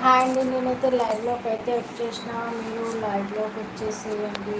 Hi అండి నేనైతే లైవ్లోకి అయితే వచ్చేసిన. మీరు లైవ్లోకి వచ్చేసేయండి.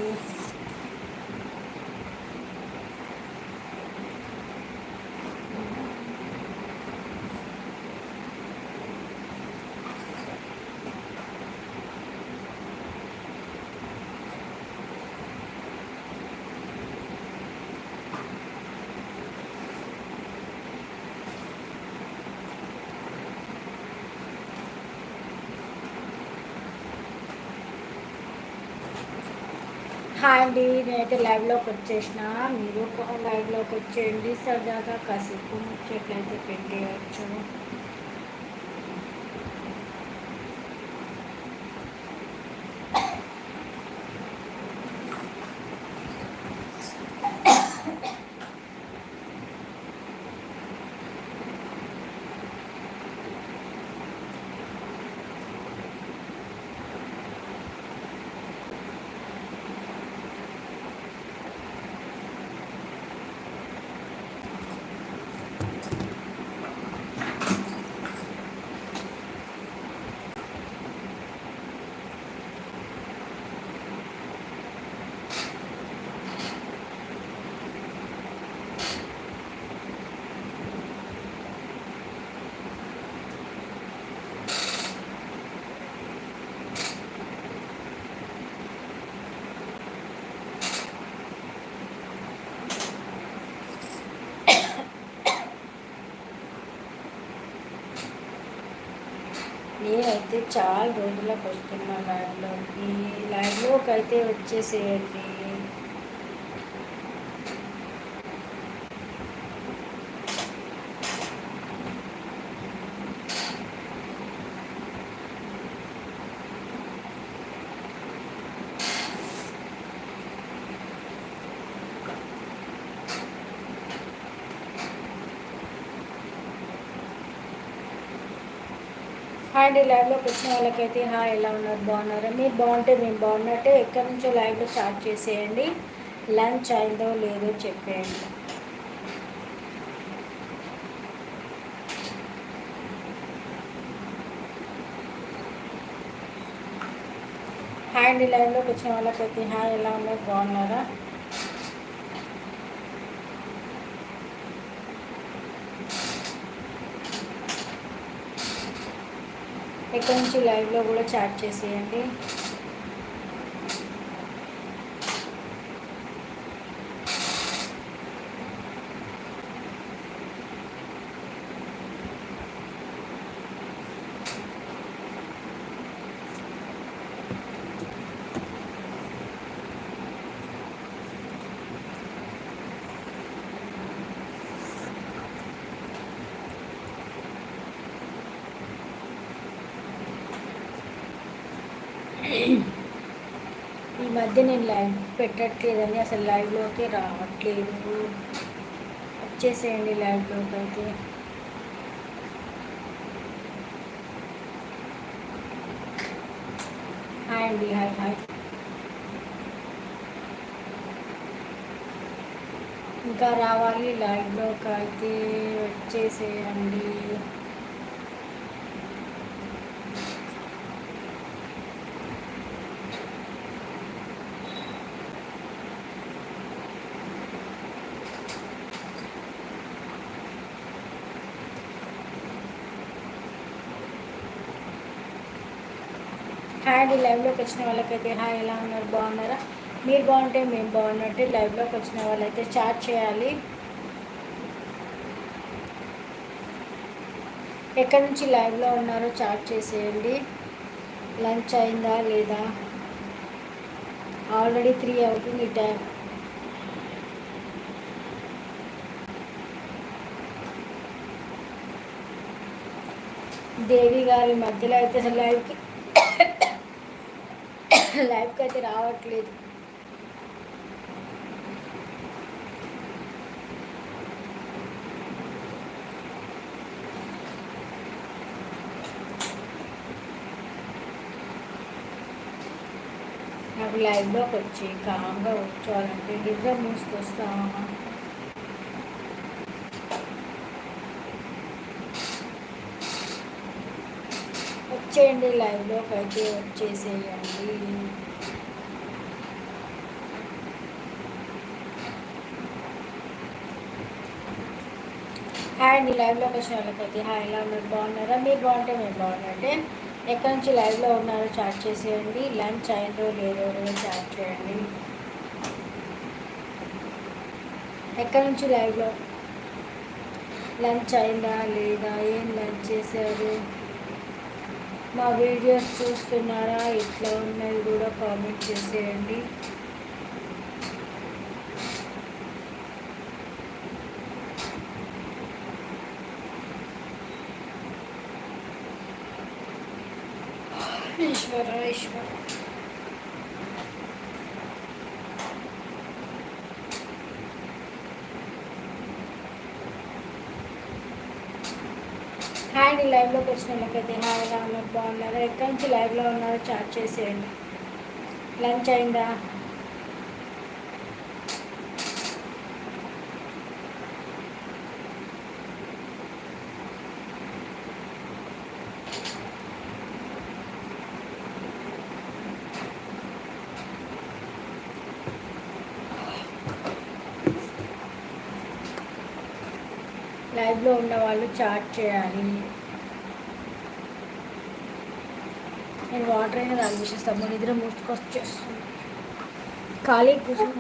హాయ్ అండి నేనైతే లైవ్లోకి వచ్చేసిన. మీరు లైవ్లోకి వచ్చేయండి. సరదాగా కాసేపు ముచ్చట్లయితే పెట్టేయచ్చు నేనైతే చాలా రోజులకు వస్తున్నా లైవ్లోకి లైవ్లోకి అయితే వచ్చేసేయండి హాయ్ అండి లైవ్లోకి వచ్చిన వాళ్ళకైతే హాయ్ ఎలా ఉన్నారు? బాగున్నారా? మీరు బాగుంటే మేము బాగున్నట్టే. ఎక్కడి నుంచో లైవ్లో స్టార్ట్ చేసేయండి. లంచ్ అయిందో లేదో చెప్పేయండి. హాయ్ అండి లైవ్లోకి వచ్చిన వాళ్ళకైతే హాయ్ ఎలా ఉన్నారు? బాగున్నారా? ఇక్కడ నుంచి లైవ్లో కూడా చాట్ చేసేయండి. ఈ మధ్య నేను లైవ్ పెట్టట్లేదని అసలు లైవ్లోకి రావట్లేదు. వచ్చేసేయండి లైవ్లోకి అయితే హాయ్ అండి హాయ్ హాయ్. ఇంకా రావాలి లైవ్లోకి అయితే వచ్చేసేయండి హాయ్ అండి లైవ్లోకి వచ్చిన వాళ్ళకైతే హాయ్ ఎలా ఉన్నారు బాగున్నారా? మీరు బాగుంటే మేము బాగున్నట్టు లైవ్లోకి వచ్చిన వాళ్ళైతే చాట్ చేయాలి. ఎక్కడి నుంచి లైవ్లో ఉన్నారో చాట్ చేసేయండి. లంచ్ అయిందా లేదా? ఆల్రెడీ త్రీ అవుతుంది టైం దేవి గారి మధ్యలో అయితే అసలు లైవ్కి లైఫ్కి అయితే రావట్లేదు. నాకు లైవ్లోకి వచ్చి కామ్గా కూర్చోవాలంటే నిద్ర మూసుకొస్తామా వచ్చేయండి లైవ్లోకి అయితే వచ్చేసేయండి. హాయ్ అండి లైవ్లోకి వచ్చిన వాళ్ళకైతే హాయ్ ఎలా ఉన్నారు? బాగున్నారా? మీరు బాగుంటే మేము బాగున్నట్టే ఎక్కడి నుంచి లైవ్లో ఉన్నారో చాట్ చేసేయండి. లంచ్ అయిందో లేదో చాట్ చేయండి. ఎక్కడి నుంచి లైవ్లో లంచ్ అయిందా లేదా? ఏం లంచ్ చేశారు? మా వీడియోస్ చూస్తున్నారా? ఇట్లా ఉన్నది కూడా కామెంట్ చేసేయండి. ఈశ్వర ఈశ్వర. లైవ్లోకి వచ్చిన వాళ్ళకైతే హాయ్ ఎలా ఉన్నారు బాగున్నారు? ఎక్కడి నుంచి లైవ్లో ఉన్నారో చాట్ చేసేయండి. లంచ్ అయిందా? లైవ్లో ఉన్న వాళ్ళు చాట్ చేయాలి. నేను వాటర్ అయినా తాగిస్తాను మన నిద్ర మూసుకొచ్చేస్తుంది. ఖాళీ కూర్చొని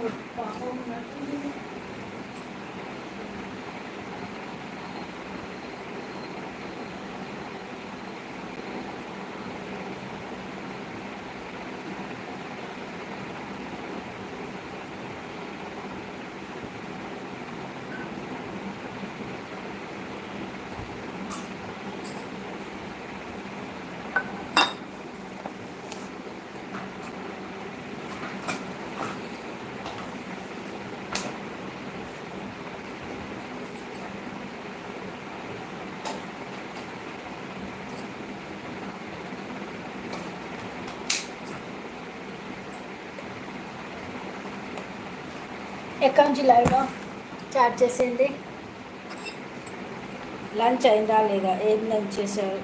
అకౌంట్ నుంచి లైవ్లో చాట్ చేసేయండి లంచ్ అయిందా లేదా? ఏం లంచ్ చేశారు?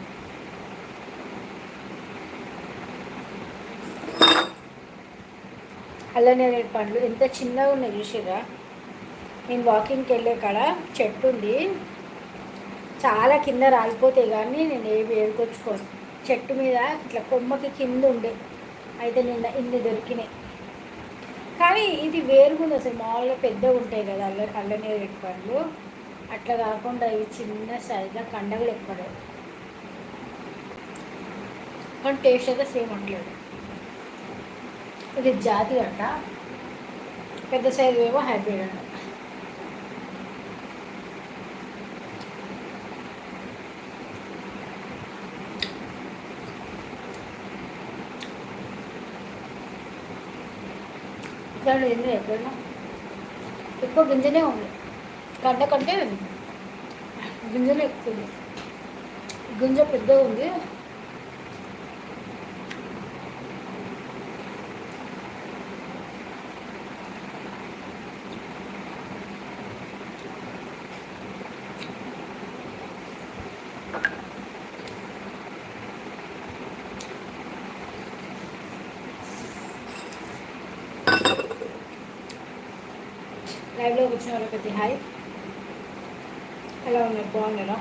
అల్లనేరేడు పండ్లు. ఎంత చిన్నగా ఉన్నాయి చూసిరా నేను వాకింగ్కి వెళ్ళే కాడ చెట్టు ఉంది. చాలా కింద రాలిపోతాయి కానీ నేను ఏవి వేరుకొచ్చుకోను చెట్టు మీద ఇట్లా కొమ్మకి కింద ఉండే. అయితే నిన్న ఇన్ని దొరికినాయి. కానీ ఇది వేరుగుంది అసలు. మామూలుగా పెద్దగా ఉంటాయి కదా అల్ల అల్లనేరేడు పండ్లు అట్లా కాకుండా ఇవి చిన్న సైజులో కండగలు ఎక్కువ కానీ టేస్ట్ అయితే సేమ్ అట్లేదు. ఇది జాతి అంట పెద్ద సైజు ఏమో హైబ్రిడ్ అంట ఇట్లాంటి తింటే ఎప్పుడైనా? ఎక్కువ గింజనే ఉంది. కంట కంటే గింజనే ఎక్కువ ఉంది. గింజ పెద్దగా ఉంది. లైవ్లో వచ్చిన వాళ్ళకి హాయ్. ఎలా ఉన్నారు? బాగున్నారా?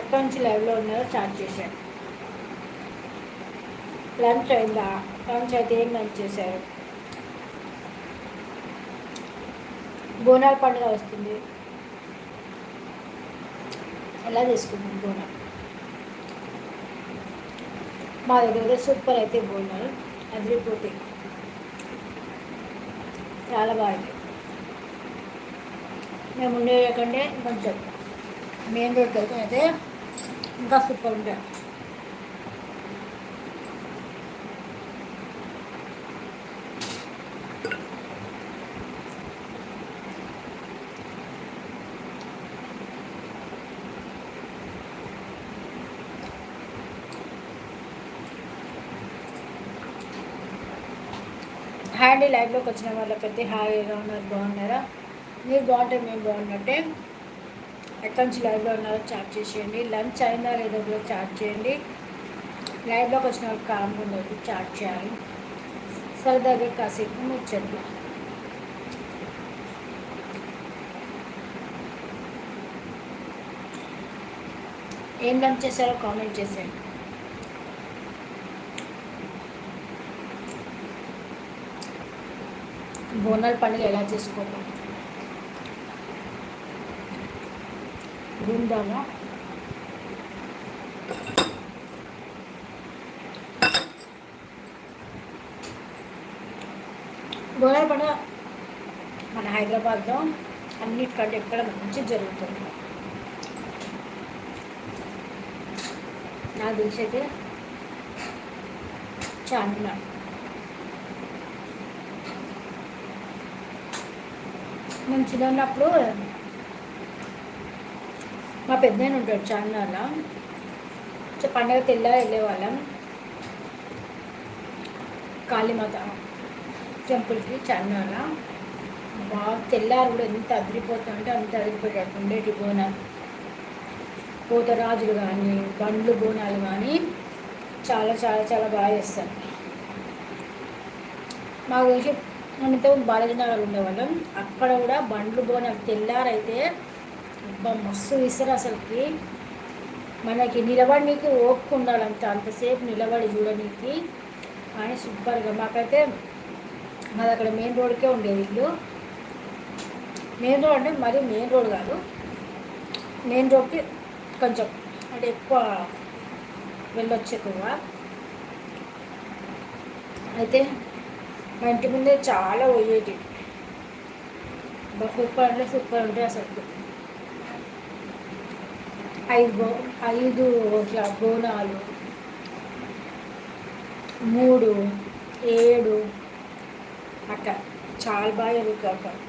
ఎక్కడి నుంచి లైవ్లో ఉన్నారో చాట్ చేశారు. లంచ్ అయిందా? లంచ్ అయితే ఏం లంచ్ చేశారు? బోనాల పండుగ వస్తుంది. ఎలా చేసుకుంటుంది బోనాలు? మా దగ్గర సూపర్ అయితే బోనాలు. అదిరిపోతాయి. చాలా బాగుంది మేము ఉండే కొంచెం మెయిన్ రోడ్కి వెళ్తే అయితే ఇంకా సూపర్ ఉంటాయి హ్యాండీ లైవ్లోకి వచ్చిన వాళ్ళకైతే హాయ్ ఉన్నారు బాగున్నారా? మీరు బాగుంటే మేము బాగున్నట్టే. ఎక్కడి నుంచి లైవ్లో ఉన్నారో చాట్ చేసేయండి. లంచ్ అయిందా లేదో కూడా చాట్ చేయండి. లైవ్లోకి వచ్చిన వాళ్ళు కామ్గా ఉండదు చాట్ చేయాలి. సరదాగా కాసేపు ముచ్చట్లు. ఏం లంచ్ చేశారో కామెంట్ చేసేయండి. బోనాల పండుగ ఎలా చేసుకోవాలి? ధూమ్ధామా బోనాల పండుగ మన హైదరాబాద్లో అన్నిటికంటే ఎక్కడ మంచి జరుగుతుంది. నాకు తెలిసి అయితే చార్మినార్. మేము చిన్నప్పుడు మా పెద్ద ఉంటాడు చార్మినార్లో పండగ తెల్ల వెళ్ళేవాళ్ళం. కాళీమాత టెంపుల్కి చార్మినార్లో. బాగా తెల్లారు కూడా ఎంత అదిరిపోతుందంటే అంత అదిరిపోయాడు ఉండేటి బోనం. పోతరాజులు కానీ బండ్లు బోనాలు కానీ చాలా చాలా చాలా బాగా చేస్తారు. మాకు తెలిసి మనతో బాలజనగర్ ఉండేవాళ్ళం. అక్కడ కూడా బండ్లు బోనాలు తెల్లారైతే మస్తు ఇస్తారు అసలుకి. మనకి నిలబడికి ఓపిక ఉండాలంత అంతసేపు నిలబడి చూడనీకి. కానీ సూపర్గా మాకైతే మాది అక్కడ మెయిన్ రోడ్కే ఉండేది ఇల్లు. మెయిన్ రోడ్ అంటే మరీ మెయిన్ రోడ్ కాదు. మెయిన్ రోడ్కి కొంచెం అంటే ఎక్కువ వెళ్ళొచ్చు ఎక్కువగా అయితే మా ఇంటి ముందే చాలా పోయేటి. సూపర్ అంటే సూపర్ ఉంటాయి అసలు ఐదు బో ఐదు ఇట్లా బోనాలు. మూడు ఏడు అట్ట. చాలా బాగా జరుగుతుంది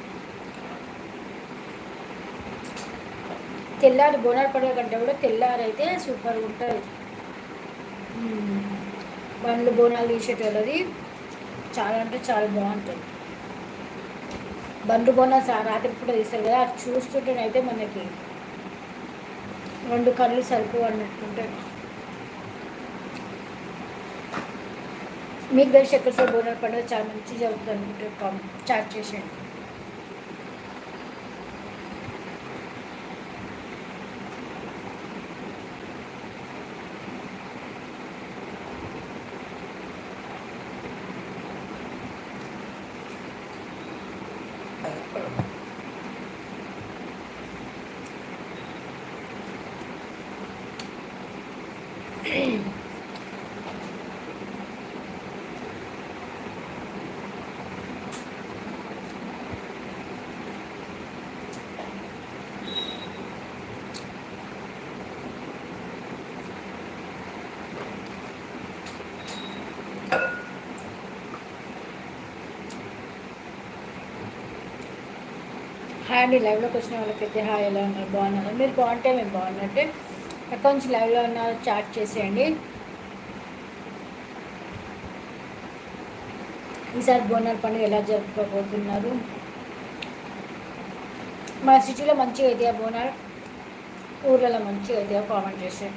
తెల్లారి బోనాలు పండుగ కంటే కూడా తెల్లారి అయితే సూపర్గా ఉంటుంది. బండ్లు బోనాలు తీసేటది చాలా అంటే చాలా బాగుంటుంది. బండ్లు బోనాలు రాత్రి పూట తీస్తారు కదా అది చూస్తుంటేనైతే మనకి రెండు కళ్ళు సరిపో అన్నట్టుంటే. మీకు తెలిసి ఎక్కడ బోనాలు పండుగ చాలా మంచి జరుగుతుంది అనుకుంటే చాట్ చేసేయండి. హాయ్ అండి లైవ్లోకి వచ్చిన వాళ్ళకైతే హాయ్ ఎలా ఉన్నారు? బాగున్నారు? మీరు బాగుంటే మేము బాగున్నట్టే. ఎక్కడి నుంచి లైవ్లో ఉన్నారు చాట్ చేసేయండి. ఈసారి బోనాల పండుగ ఎలా జరుపుకోబోతున్నారు? మా సిటీలో మంచిగా అయితే బోనాలు ఊర్లలో మంచిగా అయితే కామెంట్ చేసే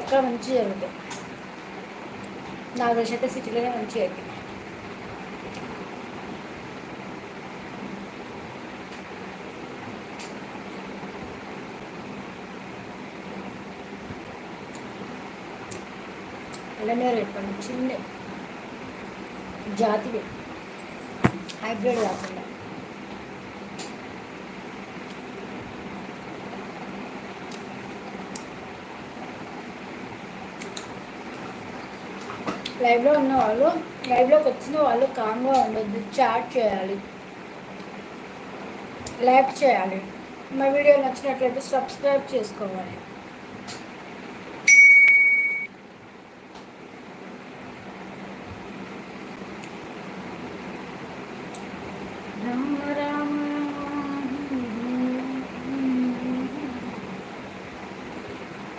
ఎక్కడ మంచిగా జరుగుతుంది నాకు తెలిసి అయితే సిటీలోనే మంచిగా అయితే అలానే రేపండి చిన్న జాతివి హైబ్రిడ్ కాకుండా. లైవ్లో ఉన్న వాళ్ళు లైవ్లోకి వచ్చిన వాళ్ళు కామ్గా ఉండొద్దు చాట్ చేయాలి. లైక్ చేయాలి. మా వీడియో నచ్చినట్లయితే సబ్స్క్రైబ్ చేసుకోవాలి.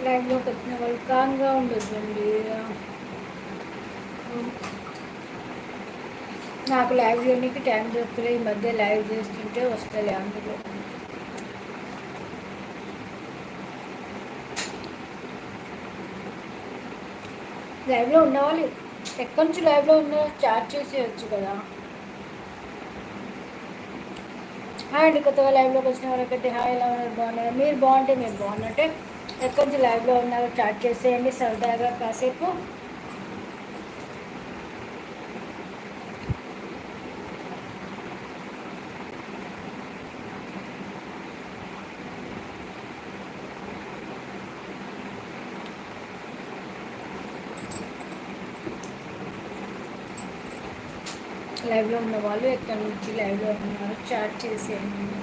లైవ్లోకి వచ్చిన వాళ్ళు కాన్గా ఉండొద్దండి. నాకు లైవ్ చేయడానికి టైం దొరుకుతుంది ఈ మధ్య లైవ్ చేస్తుంటే వస్తుంది అందులో. లైవ్లో ఉండవాలి ఎక్కడి నుంచి లైవ్లో ఉన్న చాట్ చేసేయచ్చు కదా. హాయ్ అండి కొత్తగా లైవ్లోకి వచ్చిన వాళ్ళకైతే హాయ్ ఎలా ఉన్నారు? బాగున్నారు? మీరు బాగుంటే మీరు బాగున్నట్టే. ఎక్కడి నుంచి లైవ్లో ఉన్నారో చాట్ చేసేయండి సరదాగా కాసేపు. లైవ్లో ఉన్న వాళ్ళు ఎక్కడి నుంచి లైవ్లో ఉన్నారు చాట్ చేసేయండి.